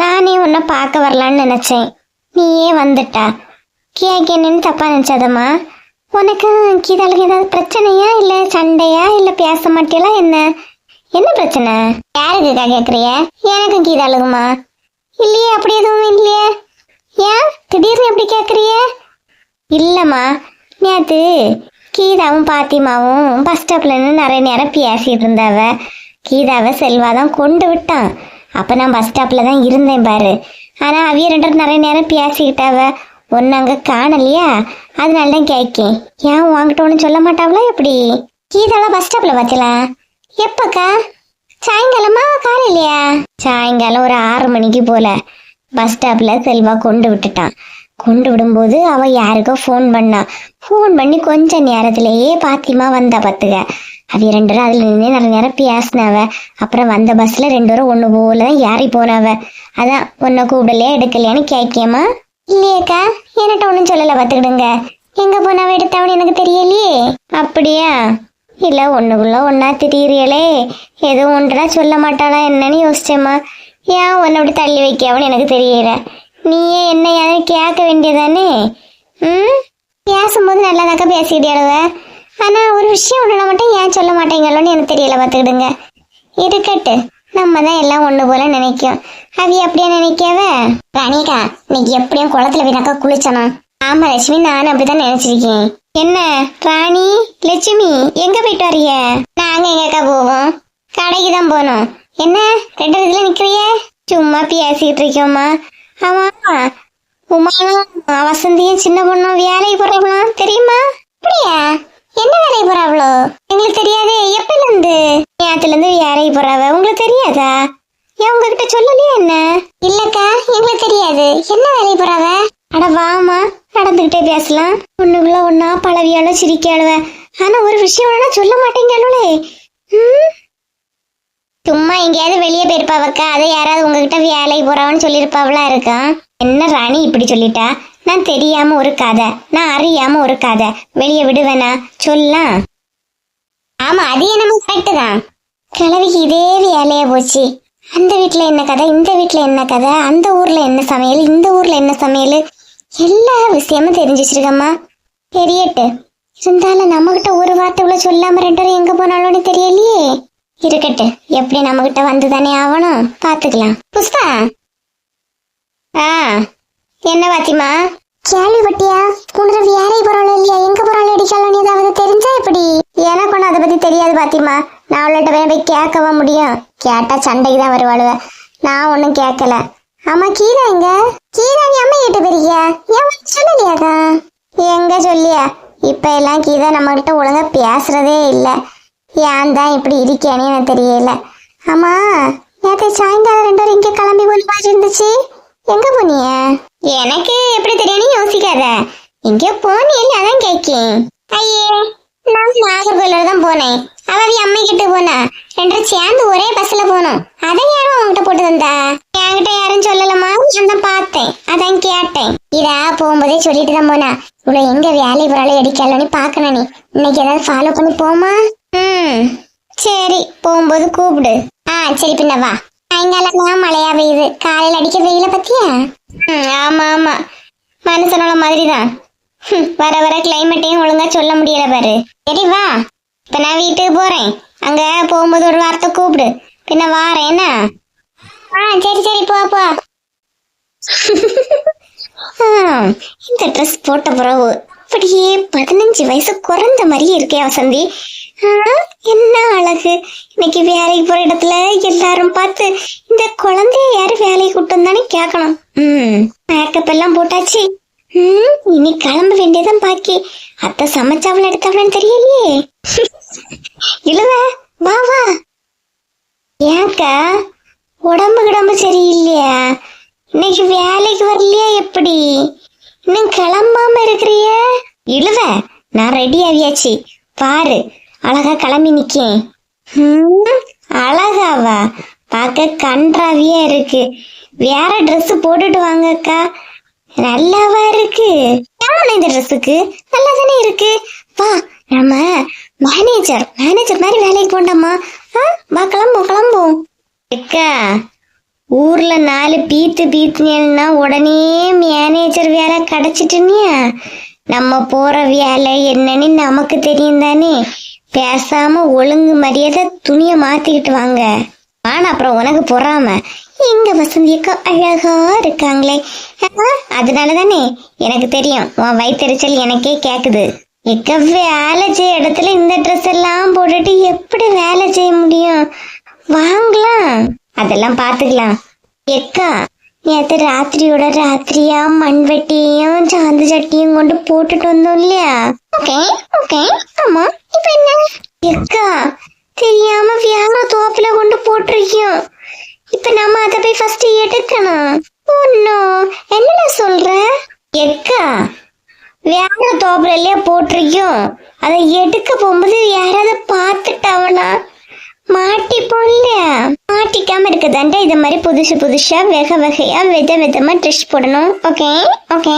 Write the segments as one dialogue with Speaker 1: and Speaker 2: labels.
Speaker 1: நானே உன்னை பார்க்க வரலான்னு நினைச்சேன். நீயே வந்துட்டா. கேக்க என்னன்னு தப்பா நினைச்சாதம்மா. உனக்கு கீதாளுக்கு ஏதாவது பிரச்சனையா இல்ல சண்டையா இல்ல பேச மாட்டியலா என்ன? என்ன பிரச்சனை? யாருக்குக்கா கேக்குறிய எனக்கும் கீதாளுக்குமா? இல்லையே அப்படி எதுவும் இல்லையே. ஏன்? திடீர்னு எப்படி கேக்குறிய இல்லம்மா. நேத்து கீதாவும் பாத்திமாவும் பஸ் ஸ்டாப்ல நின்று நிறைய நேரம் பேசிட்டு இருந்தாவ. கீதாவை செல்வா தான் கொண்டு விட்டான். அப்ப நான் பஸ் ஸ்டாப்ல தான் இருந்தேன் பாரு. ஆனா அவிய ரெண்டு நிறைய நேரம் பேசிக்கிட்டாவ ஒன்று அங்க காணலையா? அதனால தான் கேட்கேன் ஏன் உன்கிட்ட சொல்ல மாட்டாவளா எப்படி? கீதாலாம் பஸ் ஸ்டாப்ல பார்த்தலாம் எப்பக்கா? சாயங்காலமா? காலையிலையா? சாயங்காலம் ஒரு ஆறு மணிக்கு போல பஸ் ஸ்டாப்ல செல்வா கொண்டு விட்டுட்டான். கொண்டு விடும்போது அவ யாருக்கோ ஃபோன் பண்ணா. ஃபோன் பண்ணி கொஞ்ச நேரத்திலேயே பாத்திமா வந்தா பாத்துக்க. அது ரெண்டு பேரும் அதுல நின்று நல்ல நேரம் பேசினவ. அப்புறம் வந்த பஸ்ல ரெண்டு பேரும் ஒண்ணு போல தான் ஏறி போனவ. அதான் ஒன்றை கூப்பிடலையா எடுக்கலையான்னு கேட்கேமா இல்லையேக்கா என்கிட்ட ஒன்றும் சொல்லலை பார்த்துக்கிடுங்க. எங்க போனாவ எடுத்தவனு எனக்கு தெரியலையே. அப்படியா? இல்ல ஒண்ணுக்குள்ள ஒன்னா திரியிறியலே எதுவும் ஒன்றா சொல்ல மாட்டாளா என்னன்னு யோசிச்சேம்மா. ஏன் உன்னை அப்படி தள்ளி வைக்கவனு எனக்கு தெரியல. நீயே என்ன யாரும் கேட்க வேண்டியதானே ம்? பேசும்போது நல்லாதாக்கா பேசிக்கிட்டே ஆனா ஒரு விஷயம் ஒன்றுனா மட்டும் ஏன் சொல்ல மாட்டேங்களோன்னு எனக்கு தெரியல பார்த்துக்கிடுங்க. இருக்கட்டு நம்ம தான் எல்லாம் ஒண்ணு போல நினைக்கும். அவி அப்படியே நினைக்கவ ராணிகா இன்னைக்கு எப்படியும் குளத்துல வீணாக்கா குளிச்சனா ஆமா லட்சுமி நானும் அப்படிதான் நினைச்சிருக்கேன். என்ன ராணி லட்சுமி எங்க போயிட்டு வரிய நாங்க எங்கக்கா போவோம்? கடைக்கு தான் போகணும். என்ன ரெண்டு இதுல நிக்கிறிய சும்மா பேசிக்கிட்டு இருக்கோம்மா. ஆமா உமானும் வசந்தியும் சின்ன பொண்ணும் வேலைக்கு போறாங்களா தெரியுமா? அப்படியா? என்ன வேலைக்கு போறாவளோ எங்களுக்கு தெரியாதே எப்பல இருந்து? நேத்துல இருந்து வேலைக்கு போறாவ? உங்களுக்கு தெரியாதா? ஏன் உங்ககிட்ட சொல்லலையா என்ன? இல்லக்கா எங்களுக்கு தெரியாது. என்ன வேலைக்கு போறாவ? அட வாமா நடந்துகிட்டே பேசலாம். ஒண்ணுக்குள்ள ஒன்னா பழவியால சிரிக்காளுவ. ஆனா ஒரு விஷயம் வேணா சொல்ல மாட்டேங்காளுலே சும்மா எங்கேயாவது வெளியே போயிருப்பாவக்கா. அதை யாராவது உங்ககிட்ட வேலைக்கு போறாவன்னு சொல்லியிருப்பாவளா இருக்கான் என்ன ராணி இப்படி சொல்லிட்டா? நான் தெரியாம ஒரு கதை நான் அறியாம ஒரு கதை வெளியே விடுவேனா? சொல்லலாம் ஆமா அது என்னமோ கரெக்டு தான். கிழவிக்கு இதே வேலையா போச்சு. அந்த வீட்ல என்ன கதை இந்த வீட்ல என்ன கதை அந்த ஊர்ல என்ன சமையல் இந்த ஊர்ல என்ன சமையல்? எல்லா விஷயமும் தெரிஞ்சு வச்சிருக்கம்மா. தெரியட்டு. இருந்தாலும் நம்மகிட்ட ஒரு வார்த்தை கூட சொல்லாம ரெண்டு பேரும் எங்க போனாலும்னு தெரியலையே. இருக்கட்டு. எப்படி நம்ம கிட்ட வந்து தானே ஆகணும்? பாத்துக்கலாம் புஷ்பா. ஆ. என்ன பாத்திமா கேள்விப்பட்டியா உனக்கு வேலை போறாளோ இல்லையா? எங்க போறாளோ அடிக்காளோ ஏதாவது தெரிஞ்சா எப்படி? எனக்கு ஒன்றும் அதை பத்தி தெரியாது பாத்திமா நான் அவள்கிட்ட போய் போய் கேட்கவா முடியும்? கேட்டா சண்டைக்கு தான் வருவாளுவ. நான் ஒன்றும் கேட்கல. ஆமா கீதா எங்க? கீதா நீ அம்மா கிட்ட போயிருக்கியா? ஏன் சொல்லலையாக்கா? எங்க சொல்லியா? இப்ப எல்லாம் கீதா நம்ம கிட்ட ஒழுங்கா பேசுறதே இல்லை. ஏன் தான் இப்படி இருக்கேன்னு எனக்கு தெரியல. ஆமா நேற்று சாயங்காலம் ரெண்டு பேரும் இங்க கிளம்பி மாதிரி இருந்துச்சு. எங்க போனிய எனக்கு எப்படி தெரியும்னு யோசிக்காத. எங்க போனியல்ல அதான் கேக்கேன். ஐயே நான் நாகர்கோயில தான் போனேன். அவவி அம்மை கிட்ட போனா. ரெண்டரை சேர்ந்து ஒரே பஸ்ல போனோம். அதை யாரும் உங்ககிட்ட போட்டு தந்தா? என்கிட்ட யாரும் சொல்லலமா நான் தான் பார்த்தேன். அதான் கேட்டேன். இதா போகும்போதே சொல்லிட்டு தான் போனா. இவ்வளவு எங்க வேலை பொருளை அடிக்கலன்னு பாக்கணும் நீ. இன்னைக்கு ஏதாவது ஃபாலோ பண்ணி போமா? ம் சரி. போகும்போது கூப்பிடு. ஆ சரி பின்ன வா. சாயங்காலம் மழையா பெய்யுது. காலையில அடிக்க வெயில பத்தியா? ஆமா ஆமா. மனுஷனோட மாதிரி தான் வர வர கிளைமேட்டையும் ஒழுங்கா சொல்ல முடியல பாரு. சரி வா. இப்ப நான் வீட்டுக்கு போறேன். அங்க போகும்போது ஒரு வார்த்தை கூப்பிடு. பின்ன வாரேன் என்ன? ஆ சரி சரி போ போ. இந்த ட்ரெஸ் போட்ட பிறகு அப்படியே பதினஞ்சு வயசு குறைந்த மாதிரியே இருக்கே வசந்தி. என்ன அழகு. இன்னைக்கு வேலைக்கு போற இடத்துல எல்லாரும் பார்த்து இந்த குழந்தைய யாரு வேலைக்கு கூட்டு வந்தானே கேட்கணும். ம் மேக்கப் எல்லாம் போட்டாச்சு. ம் இனி கிளம்ப வேண்டியதான் பாக்கி. அத்தை சமைச்சாவள எடுத்தவளன்னு தெரியலையே. இழுவ வா வா. ஏக்கா உடம்பு கிடம்பு சரியில்லையா? இன்னைக்கு வேலைக்கு வரலையா எப்படி? இன்னும் கிளம்பாம இருக்கிறிய? இழுவ. நான் ரெடி ஆகியாச்சு. பாரு. அழகா கிளம்பி நிக்கேன். அழகாவா. பார்க்க கன்றாவியா இருக்கு. வேற ட்ரெஸ் போட்டுட்டு வாங்கக்கா நல்லாவா இருக்கு. ஏன் இந்த ட்ரெஸ்ஸுக்கு நல்லா தானே இருக்கு. வா நம்ம மேனேஜர் மேனேஜர் மாதிரி வேலைக்கு போண்டாமா ஆ வா கிளம்பும் கிளம்பும் அக்கா ஊர்ல நாலு பீத்து பீத்துனா உடனே மேனேஜர் வேலை கிடைச்சிட்டுனியா நம்ம போற வேலை என்னன்னு நமக்கு தெரியும் தானே. பேசாம ஒழுங்கு மரியாதை துணியை மாத்திக்கிட்டு வாங்க. ஆனா அப்புறம் உனக்கு பொறாம. எங்க வசந்தியக்கா அழகா இருக்காங்களே. அதனால தானே எனக்கு தெரியும். உன் வயிற்றுச்சல் எனக்கே கேக்குது. எக்க வேலை செய்ய இடத்துல இந்த ட்ரெஸ் எல்லாம் போட்டுட்டு எப்படி வேலை செய்ய முடியும்? வாங்கலாம். அதெல்லாம் பாத்துக்கலாம். எக்கா நேத்து ராத்திரியோட ராத்திரியா மண்வெட்டியும் சாந்து சட்டியும் கொண்டு போட்டுட்டு வந்தோம் இல்லையா? Okay okay. ஆமா இப்ப என்ன? எக்கா தெரியாம வியாழ தோப்புல கொண்டு போட்டிருக்கோம் இப்ப நம்ம அதை போய் ஃபர்ஸ்ட் எடுக்கணும். ஒன்னும் என்னடா சொல்ற? எக்கா வேற தோப்புல போட்டிருக்கோம் அதை எடுக்க போகும்போது யாராவது பார்த்துட்டாவனா மாட்டி போல மாட்டிக்காம இருக்கதாண்டா இது மாதிரி புதுசு புதுசா வெக வகையா வித விதமா ட்ரெஸ் போடணும். ஓகே ஓகே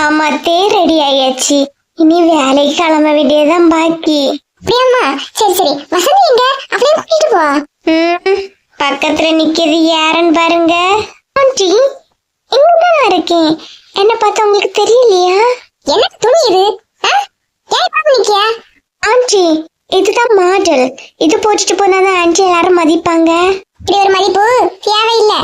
Speaker 1: ஆமா தே ரெடி ஆயாச்சு. இனி வேலைக்கு கிளம்ப வேண்டியதுதான் பாக்கி.
Speaker 2: அப்படியாம்மா? சரி சரி. வசந்தி எங்க? அப்படியே கூட்டிட்டு போ.
Speaker 1: பக்கத்துல நிக்கிறது யாருன்னு பாருங்க. ஆண்டி இங்கதான் இருக்கேன் என்ன பார்த்தா உங்களுக்கு தெரியலையா?
Speaker 2: என்ன துணி இது? ஆ? ஏன் நிக்கியா?
Speaker 1: ஆண்டி இதுதான் மாடல். இது போட்டுட்டு போனாதான் ஆண்டி எல்லாரும் மதிப்பாங்க.
Speaker 2: இப்படி ஒரு மதிப்பு தேவையில்லை.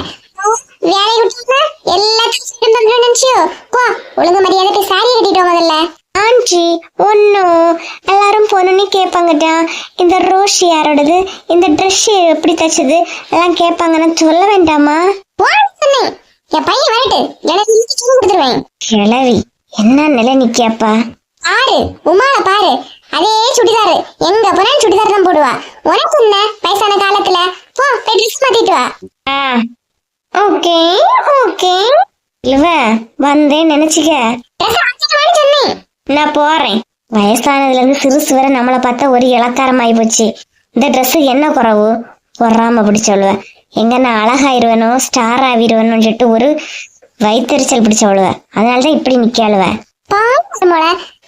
Speaker 2: வேலை விட்டுருந்தா எல்லாத்தையும் நினைச்சியோ? போ ஒழுங்கு மரியாதை போய் சாரி கட்டிட்டு வா முதல்ல.
Speaker 1: ஆண்டி ஒன்னும் எல்லாரும் போனோன்னு கேட்பாங்கடா. இந்த ரோஸ் யாரோடது? இந்த ட்ரெஸ் எப்படி தச்சது? எல்லாம் கேட்பாங்க நான் சொல்ல வேண்டாமா?
Speaker 2: என் பையன் வரட்டு. எனக்கு கொடுத்துருவேன்.
Speaker 1: கிளவி என்ன நிலை நிக்கியாப்பா?
Speaker 2: பாரு உமால பாரு. அதே சுடிதார். எங்க போனாலும் சுடிதார் தான் போடுவா. உனக்கு என்ன? வயசான காலத்துல. போ போய் ட்ரெஸ் மாத்திட்டு வா.
Speaker 1: Okay okay. இல்லவ வந்தேன் நினைச்சுக்க.
Speaker 2: ட்ரெஸ்
Speaker 1: நான் போறேன். வயசானதுல இருந்து சிறுசு வரை நம்மளை பார்த்தா ஒரு இலக்காரம் ஆகி போச்சு. இந்த Dress என்ன குறவு? பொறாம பிடிச்சவளுவ எங்க நான் அழகாயிருவேனோ ஸ்டார் ஆகிருவேனோ சொல்லிட்டு ஒரு வயிற்றுச்சல் பிடிச்சவளுவ அதனால தான் இப்படி நிக்காளுவ
Speaker 2: பாரு மோள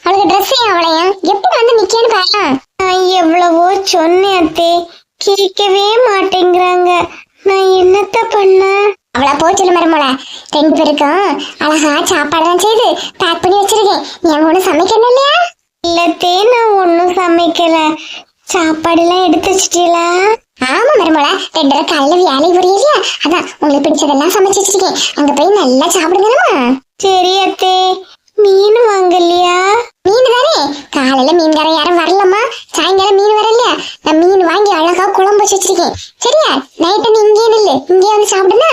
Speaker 2: அவளுக்கு ட்ரெஸ்ஸையும் அவளையும் எப்படி வந்து நிக்கேன்னு பாரு.
Speaker 1: நான் எவ்வளவோ சொன்னேன் அத்தே. கேட்கவே மாட்டேங்கிறாங்க. நான் என்னத்த பண்ண?
Speaker 2: அவளா போச்சு மருமோள. ரெண்டு பேருக்கும் அழகா சாப்பாடுலாம் செய்து பேக் பண்ணி வச்சிருக்கேன். நீ ஒண்ணு சமைக்கணும் இல்லையா?
Speaker 1: இல்லத்தே நான் ஒன்றும் சமைக்கல. சாப்பாடுலாம் எடுத்து வச்சிட்டீங்களா
Speaker 2: ஆமா மருமோள. ரெண்டு பேரும் காலையில வேலை புரியலையா அதான் உங்களுக்கு பிடிச்சதெல்லாம் சமைச்சு வச்சிருக்கேன். அங்க போய் நல்லா சாப்பிடுங்கம்மா
Speaker 1: சரி அத்தே. மீன் வாங்கலையா?
Speaker 2: மீன் தானே காலையில மீன்காரன் யாரும் வரலம்மா. சாயங்காலம் மீன் வரலையா நான் மீன் வாங்கி அழகா குழம்பு வச்சு வச்சிருக்கேன். சரியா? நைட்டு நீ இங்கே நில்லு. இங்கே வந்து சாப்பிடுனா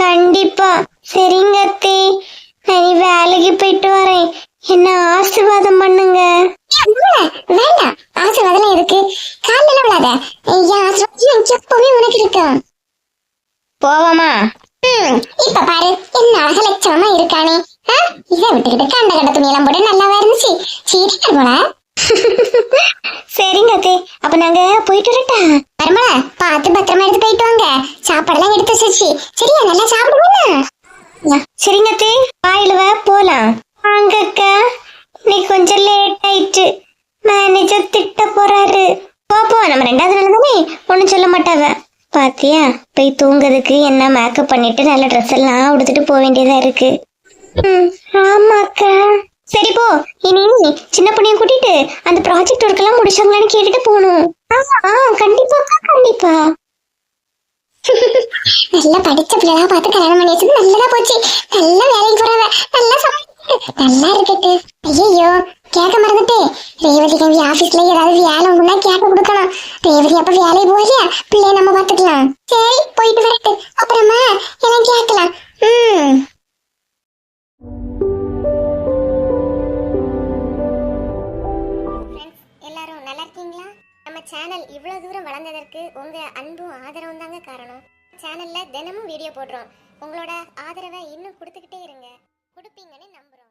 Speaker 1: கண்டிப்பா. சரிங்க அத்தே. நான் வேலைக்கு போயிட்டு வரேன். என்ன ஆசீர்வாதம் பண்ணுங்க?
Speaker 2: வேண்டாம். ஆசீர்வாதம் இருக்கு காலையில விழாத. என் ஆசீர்வாதம்? எப்பவுமே உனக்கு இருக்கும்
Speaker 1: போவோமா?
Speaker 2: இப்ப பாரு. என்ன அழக லட்சணமா இருக்கானே. இதை விட்டுக்கிட்டு கண்ட கண்ட துணியெல்லாம் போட்டு நல்லாவா இருந்துச்சு சீரியல் போல
Speaker 1: சரிங்க அத்தே. அப்ப நாங்க போயிட்டு வரட்டா?
Speaker 2: மருமல பார்த்து பத்திரமா எடுத்து போயிட்டு வாங்க. சாப்பாடெல்லாம் எடுத்து வச்சிருச்சு சரியா நல்லா சாப்பிடுவோம்
Speaker 1: சரிங்க அத்தே. வாயிலுவ போலாம். வாங்க அக்கா இன்னைக்கு கொஞ்சம் லேட் ஆயிட்டு. மேனேஜர் திட்ட போறாரு. போ போ நம்ம ரெண்டாவது நாள் தானே? ஒன்றும் சொல்ல மாட்டாவ. பாத்தியா போய் தூங்குறதுக்கு என்ன மேக்கப் பண்ணிட்டு நல்ல ட்ரெஸ் எல்லாம் உடுத்துட்டு போக வேண்டியதா இருக்கு. ஆமாக்கா. சரி போ. இனி சின்ன பொண்ணையும் கூட்டிட்டு அந்த ப்ராஜெக்ட் ஒர்க் எல்லாம் முடிச்சாங்களான்னு கேட்டுட்டு போகணும். ஆ கண்டிப்பாக்கா கண்டிப்பா.
Speaker 2: நல்லா படிச்ச பிள்ளைகளா பார்த்து கல்யாணம் பண்ணி வச்சது நல்லதா போச்சு. நல்லா வேலைக்கு போறாவ நல்லா சமைச்சு நல்லா இருக்கட்டு. ஐயோ கேட்க மறந்துட்டு. ரேவதி கவி ஆபீஸ்ல ஏதாவது வேலை உண்டுனா கேட்க கொடுக்கணும் ரேவதி அப்ப வேலை போகலையா? பிள்ளைய நம்ம பாத்துக்கலாம் சரி போயிட்டு வரட்டு. அப்புறமா எல்லாம் கேட்கலாம். ம்.
Speaker 3: ஃப்ரெண்ட்ஸ் எல்லாரும் நல்லா இருக்கீங்களா? நம்ம சேனல் இவ்வளோ தூரம் வளர்ந்ததற்கு உங்கள் அன்பும் ஆதரவும் தாங்க காரணம். சேனலில் தினமும் வீடியோ போடுறோம். உங்களோட ஆதரவை இன்னும் கொடுத்துக்கிட்டே இருங்க. கொடுப்பீங்கன்னு நம்புகிறோம்